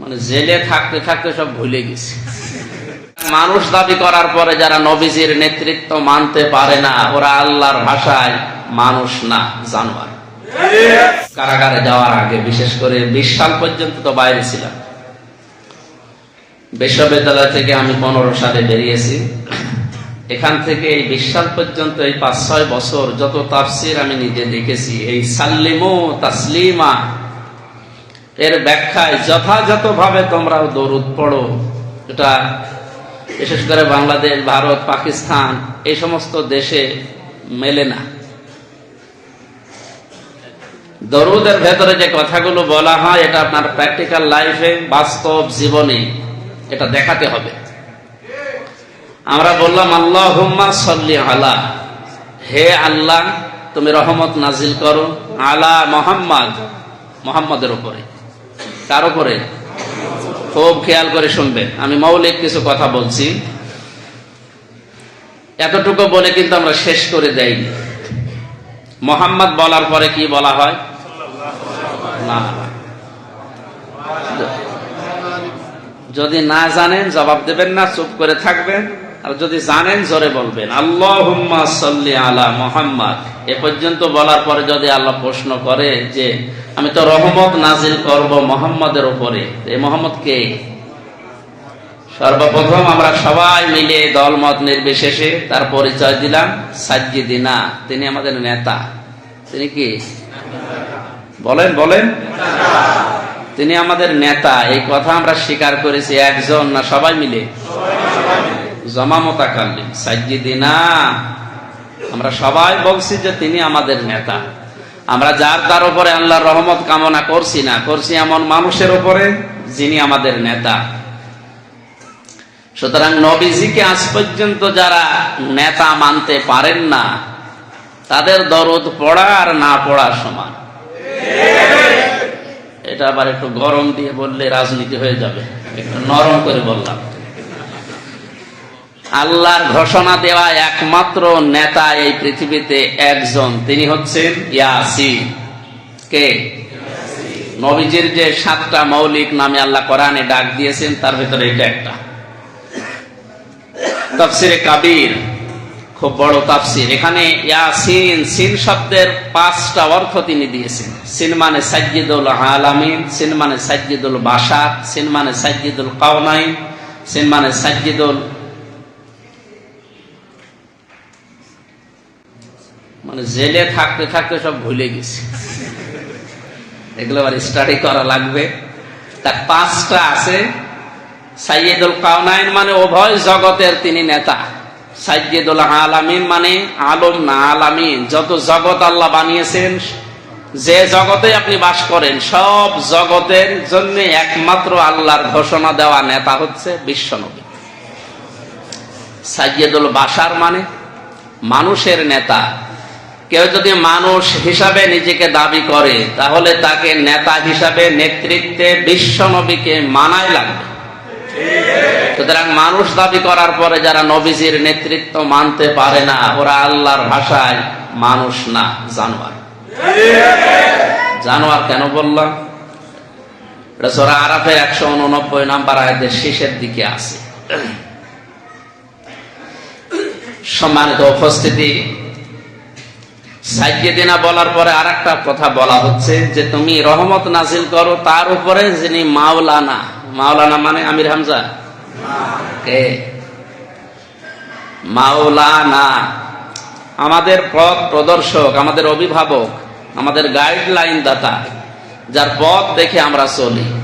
মানে জেলে থাকতে থাকতে সব ভুলে গেছি। মানুষ দাবি করার পরে যারা নবীজির নেতৃত্ব মানতে পারে না, ওরা আল্লাহর ভাষায় মানুষ না, জানোয়ার। কারাগারে যাওয়ার আগে, বিশেষ করে বিশ সাল পর্যন্ত তো বাইরে ছিলাম। বিশ্ববিদ্যালয় থেকে আমি পনেরো সালে বেরিয়েছি। এখান থেকে এই বিশ সাল পর্যন্ত এই পাঁচ ছয় বছর যত তাফসির আমি নিজে দেখেছি, এই সাল্লিমু তাসলিমা এর ব্যাখ্যায় যথাযথভাবে তোমরাও দরুদ পড়ো। এটা বিশেষ করে বাংলাদেশ, ভারত, পাকিস্তান, এই সমস্ত দেশে মেলে না। দরুদের ভেতরে যে কথাগুলো বলা হয়, এটা আপনার প্র্যাকটিক্যাল লাইফে, বাস্তব জীবনে এটা দেখাতে হবে। আমরা বললাম আল্লাহ সল্লি আলা। হে আল্লাহ, তুমি রহমত নাজিল করো আলা মোহাম্মদ, মোহাম্মদের উপরে। তার উপরে খুব খেয়াল করে শুনবেন আমি মৌলিক কিছু কথা বলছি। এতটুকু বলে কিন্তু আমরা শেষ করে দেয়নি মোহাম্মদ বলার পরে কি বলা হয়? না। যদি না জানেন, জবাব দেবেন না, চুপ করে থাকবেন। আর যদি জানেন, জোরে বলবেন আল্লাহ মোহাম্মদ। এ পর্যন্ত বলার পরে যদি আল্লাহ প্রশ্ন করে যে, আমি তো রহমত নাজিল করব মোহাম্মদের উপরে। এই মোহাম্মদ কে? সর্বপ্রথম আমরা সবাই মিলে দলমত নির্বিশেষে তার পরিচয় দিলাম সাজ্জিদিনা। তিনি আমাদের নেতা। তিনি কি? বলেন বলেন। তিনি আমাদের নেতা। এই কথা আমরা স্বীকার করেছি একজন না সবাই মিলে? জমামতা সাজ্জিদিনা। আমরা সবাই বলছি যে তিনি আমাদের নেতা। আমরা যার তার উপরে আল্লাহর রহমত কামনা করছি না, করছি এমন মানুষের উপরে যিনি আমাদের নেতা। সুতরাং নবীজিকে আজ পর্যন্ত যারা নেতা মানতে পারেন না, তাদের দরদ পড়া আর না পড়া সমান। এটা আবার একটু গরম দিয়ে বললে রাজনীতি হয়ে যাবে, একটু নরম করে বললাম। আল্লাহর ঘোষণা দেওয়া একমাত্র নেতা এই পৃথিবীতে একজন, তিনি হচ্ছেন ইয়াসিন। কে? নবীজির যে সাতটা মৌলিক নামে আল্লাহ কোরআনে ডাক দিয়েছেন, তার ভিতরে এটা একটা। তাফসিরে কাবির, খুব বড় তাফসির। এখানে ইয়াসিন, সিন শব্দের পাঁচটা অর্থ তিনি দিয়েছেন। সিন মানে সাজ্জিদুল আলামিন, সিন মানে সাজ্জিদুল বাসার সিন মানে সাজ্জিদুল কাউনাইন সিন মানে সাজ্জিদুল মানে জেলে থাকতে থাকতে সব ভুলে গেছি। এগুলো আবার স্টাডি করা লাগবে। তার পাঁচটা আছে। সাইয়েদুল কাউনাইন মানে উভয় জগতের তিনি নেতা। সাইয়েদুল আলামিন মানে আলম না আলামিন। যত জগৎ আল্লাহ বানিয়েছেন, যে জগতে আপনি বাস করেন, সব জগতের জন্য একমাত্র আল্লাহর ঘোষণা দেওয়া নেতা হচ্ছে বিশ্বনবী। সাইয়েদুল বাসার মানে মানুষের নেতা। কেউ যদি মানুষ হিসাবে নিজেকে দাবি করে, তাহলে তাকে নেতা হিসাবে নেতৃত্বে বিশ্বনবীকে মানায় লাগবে। সুতরাং মানুষ দাবি করার পরে যারা নবীজির নেতৃত্ব মানতে পারে না, ওরা আল্লাহর ভাষায় মানুষ না, জানোয়ার। জানোয়ার কেন বললাম সোরা আরাফের একশো উননব্বই নাম্বার আয়াতের শেষের দিকে আছে। সম্মানিত উপস্থিতি সাইকেদিনা বলার পরে আর একটা কথা বলা হচ্ছে যে তুমি রহমত নাজিল করো তার উপরে যিনি মাওলানা। মাওলানা মানে আমির হামজা? মাওলানা। আমাদের পথ প্রদর্শক, আমাদের অভিভাবক, আমাদের গাইডলাইন দাতা, যার পথ দেখে আমরা চলি।